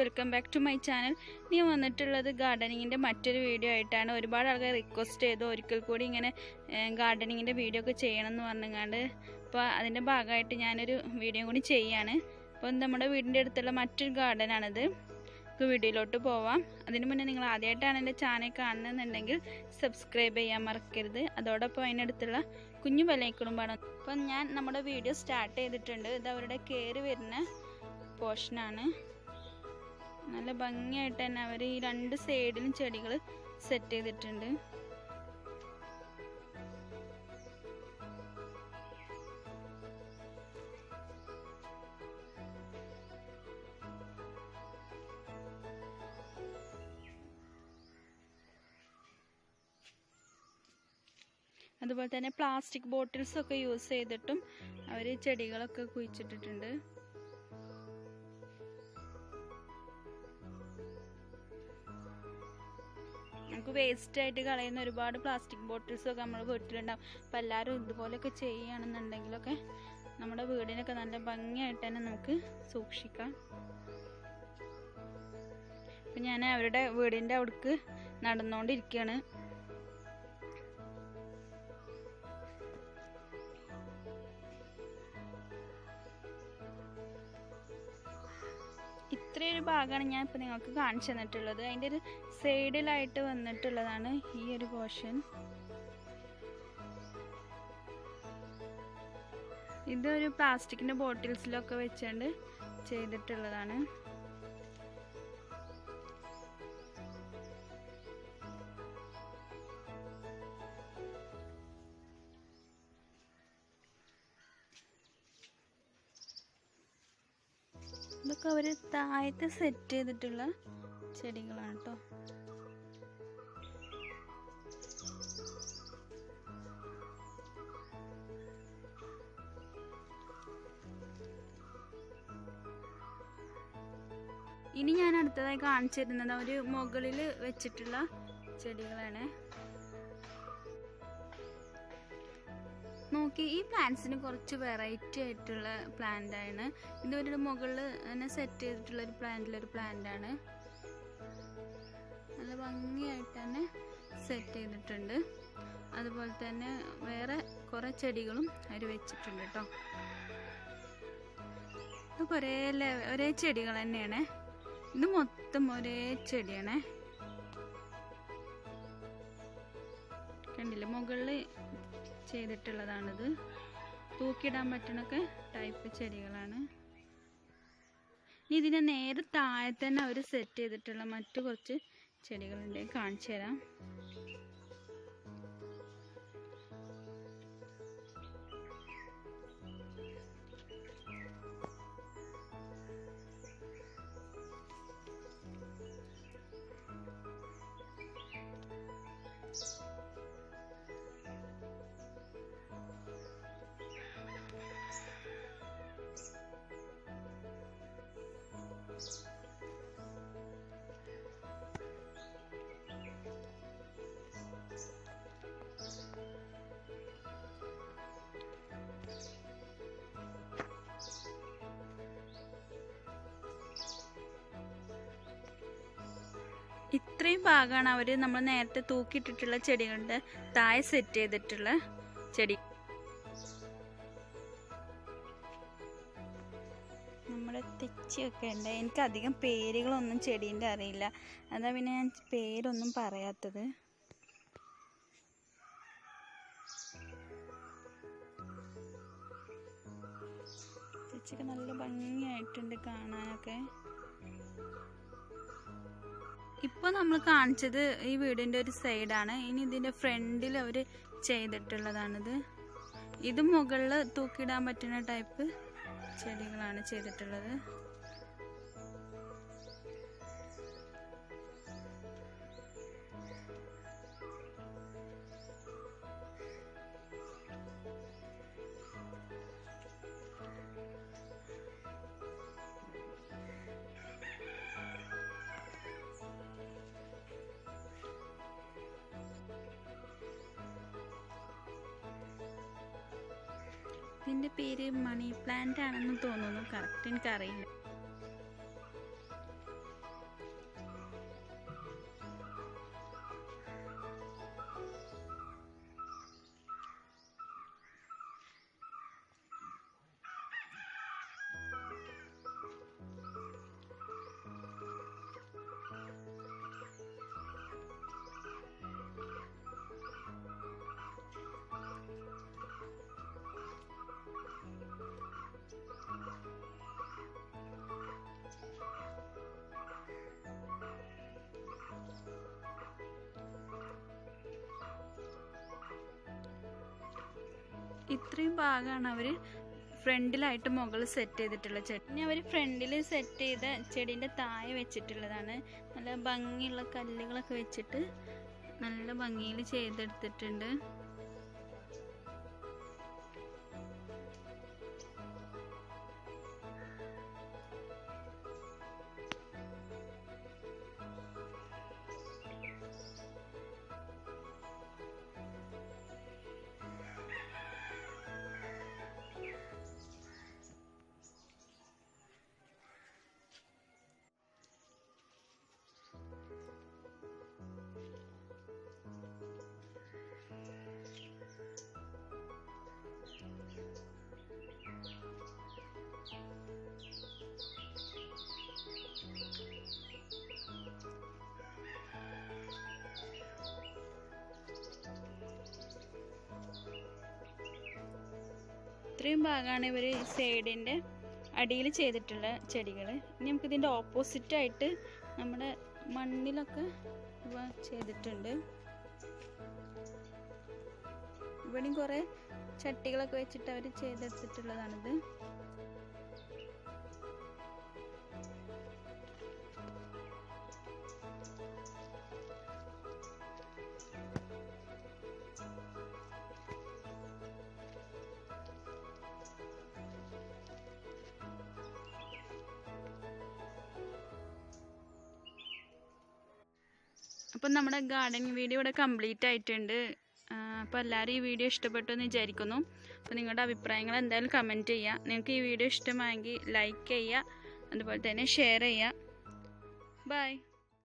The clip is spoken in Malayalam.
Welcome back to my channel നീ വന്നിട്ടുള്ളത് ഗാർഡനിങ്ങിന്റെ മറ്റൊരു വീഡിയോ ആയിട്ടാണ്. ഒരുപാട് ആൾക്കാർ റിക്വസ്റ്റ് ചെയ്തു. ഒരിക്കൽ കൂടി ഇങ്ങനെ ഗാർഡനിങ്ങിന്റെ വീഡിയോ ഒക്കെ ചെയ്യണം എന്ന് പറഞ്ഞങ്ങാണ്ട്. അപ്പോൾ അതിന്റെ ഭാഗമായിട്ട് ഞാനൊരു വീഡിയോ കൂടി ചെയ്യാണ്. അപ്പോൾ നമ്മുടെ വീടിന്റെ അടുത്തുള്ള മറ്റൊരു ഗാർഡനാണിത് നമുക്ക് വീഡിയോയിലോട്ട് പോവാം. അതിന് മുന്നേ നിങ്ങൾ ആദ്യമായിട്ടാണ് എന്റെ ചാനൽ കാണുന്നതെന്നുണ്ടെങ്കിൽ സബ്സ്ക്രൈബ് ചെയ്യാൻ മറക്കരുത്. അതോടൊപ്പം അതിനടുത്തുള്ള കുഞ്ഞു ബലൈക്കണും അപ്പം ഞാൻ നമ്മുടെ വീഡിയോ സ്റ്റാർട്ട് ചെയ്തിട്ടുണ്ട്. ഇത് അവരുടെ കയറി വരുന്ന പോർഷനാണ് നല്ല ഭംഗിയായിട്ട് തന്നെ അവർ ഈ രണ്ട് സൈഡിലും ചെടികൾ സെറ്റ് ചെയ്തിട്ടുണ്ട്. അതുപോലെ തന്നെ പ്ലാസ്റ്റിക് ബോട്ടിൽസ് ഒക്കെ യൂസ് ചെയ്തിട്ടും അവർ ചെടികളൊക്കെ കുഴിച്ചിട്ടിട്ടുണ്ട്. നമുക്ക് വേസ്റ്റ് ആയിട്ട് കളയുന്ന ഒരുപാട് പ്ലാസ്റ്റിക് ബോട്ടിൽസ് ഒക്കെ നമ്മൾ വീട്ടിലുണ്ടാവും. അപ്പം എല്ലാവരും ഇതുപോലെയൊക്കെ ചെയ്യുകയാണെന്നുണ്ടെങ്കിലൊക്കെ നമ്മുടെ വീടിനൊക്കെ നല്ല ഭംഗിയായിട്ട് തന്നെ നമുക്ക് സൂക്ഷിക്കാം. അപ്പം ഞാൻ അവരുടെ വീടിന്റെ അവിടേക്ക് നടന്നുകൊണ്ടിരിക്കുകയാണ് ഭാഗമാണ് ഞാൻ ഇപ്പോൾ നിങ്ങൾക്ക് കാണിച്ചു തന്നിട്ടുള്ളത്. അതിന്റെ ഒരു സൈഡിലായിട്ട് വന്നിട്ടുള്ളതാണ് ഈ ഒരു പോർഷൻ. ഇതൊരു പ്ലാസ്റ്റിക്കിന്റെ ബോട്ടിൽസിലൊക്കെ വെച്ചുകൊണ്ട് ചെയ്തിട്ടുള്ളതാണ്. ഇതൊക്കെ അവർ താഴത്ത് സെറ്റ് ചെയ്തിട്ടുള്ള ചെടികളാണ് കേട്ടോ ഇനി ഞാൻ അടുത്തതായി കാണിച്ചിരുന്നത് ഒരു മുകളിൽ വെച്ചിട്ടുള്ള ചെടികളാണ്. നോക്കി ഈ പ്ലാന്റ്സിന് കുറച്ച് വെറൈറ്റി ആയിട്ടുള്ള പ്ലാന്റ് ആണ്. ഇതൊരു മുകളിൽ തന്നെ സെറ്റ് ചെയ്തിട്ടുള്ള ഒരു പ്ലാന്റിലൊരു പ്ലാന്റ് ആണ്. നല്ല ഭംഗിയായിട്ട് തന്നെ സെറ്റ് ചെയ്തിട്ടുണ്ട്. അതുപോലെ തന്നെ വേറെ കുറേ ചെടികളും അവർ വെച്ചിട്ടുണ്ട് കേട്ടോ ഇത് ഒരേ ഒരേ ചെടികൾ തന്നെയാണ്. ഇത് മൊത്തം ഒരേ ചെടിയാണ്. കണ്ടില്ല? മുകളിൽ ചെയ്തിട്ടുള്ളതാണിത്. തൂക്കിയിടാൻ പറ്റണൊക്കെ ടൈപ്പ് ചെടികളാണ്. ഇനി ഇതിനെ നേരെ താഴെ തന്നെ അവർ സെറ്റ് ചെയ്തിട്ടുള്ള മറ്റു കുറച്ച് ചെടികളുണ്ട്. കാണിച്ചു തരാം ഇത്രയും ഭാഗമാണ് അവർ നമ്മൾ നേരത്തെ തൂക്കിയിട്ടിട്ടുള്ള ചെടികളുടെ താഴെ സെറ്റ് ചെയ്തിട്ടുള്ള ചെടി. നമ്മുടെ തെച്ചിയൊക്കെ ഉണ്ട് എനിക്ക് അധികം പേരുകളൊന്നും ചെടീന്റെ അറിയില്ല. അതാ പിന്നെ ഞാൻ പേരൊന്നും പറയാത്തത്. തെച്ചൊക്കെ നല്ല ഭംഗിയായിട്ടുണ്ട് കാണാനൊക്കെ. ഇപ്പോൾ നമ്മൾ കാണിച്ചത് ഈ വീടിന്റെ ഒരു സൈഡാണ്. ഇനി ഇതിന്റെ ഫ്രണ്ടിൽ അവർ ചെയ്തിട്ടുള്ളതാണിത്. ഇത് മുകളിൽ തൂക്കിയിടാൻ പറ്റുന്ന ടൈപ്പ് ചെടികളാണ് ചെയ്തിട്ടുള്ളത്. ഇതിന്റെ പേര് മണി പ്ലാന്റ് ആണെന്ന് തോന്നുന്നു. കറക്റ്റ് എനിക്കറിയില്ല. ഇത്രയും ഭാഗമാണ് അവർ ഫ്രണ്ടിലായിട്ട് മുകളിൽ സെറ്റ് ചെയ്തിട്ടുള്ള ചെടി. ഇനി അവർ ഫ്രണ്ടിൽ സെറ്റ് ചെയ്ത ചെടീന്റെ താഴെ വെച്ചിട്ടുള്ളതാണ്. നല്ല ഭംഗിയുള്ള കല്ലുകളൊക്കെ വെച്ചിട്ട് നല്ല ഭംഗിയിൽ ചെയ്തെടുത്തിട്ടുണ്ട്. ഇത്രയും ഭാഗമാണ് ഇവർ സൈഡിന്റെ അടിയിൽ ചെയ്തിട്ടുള്ള ചെടികൾ ഇനി നമുക്ക് ഇതിന്റെ ഓപ്പോസിറ്റായിട്ട് നമ്മുടെ മണ്ണിലൊക്കെ ഇവ ചെയ്തിട്ടുണ്ട്. ഇവിടെയും കുറേ ചട്ടികളൊക്കെ വെച്ചിട്ട് അവർ ചെയ്തെടുത്തിട്ടുള്ളതാണിത്. അപ്പം നമ്മുടെ ഗാർഡനിങ് വീഡിയോ ഇവിടെ കംപ്ലീറ്റ് ആയിട്ടുണ്ട്. അപ്പോൾ എല്ലാവരും ഈ വീഡിയോ ഇഷ്ടപ്പെട്ടു എന്ന് വിചാരിക്കുന്നു. അപ്പോൾ നിങ്ങളുടെ അഭിപ്രായങ്ങൾ എന്തായാലും കമന്റ് ചെയ്യുക നിങ്ങൾക്ക് ഈ വീഡിയോ ഇഷ്ടമായെങ്കിൽ ലൈക്ക് ചെയ്യുക അതുപോലെ തന്നെ ഷെയർ ചെയ്യുക ബൈ.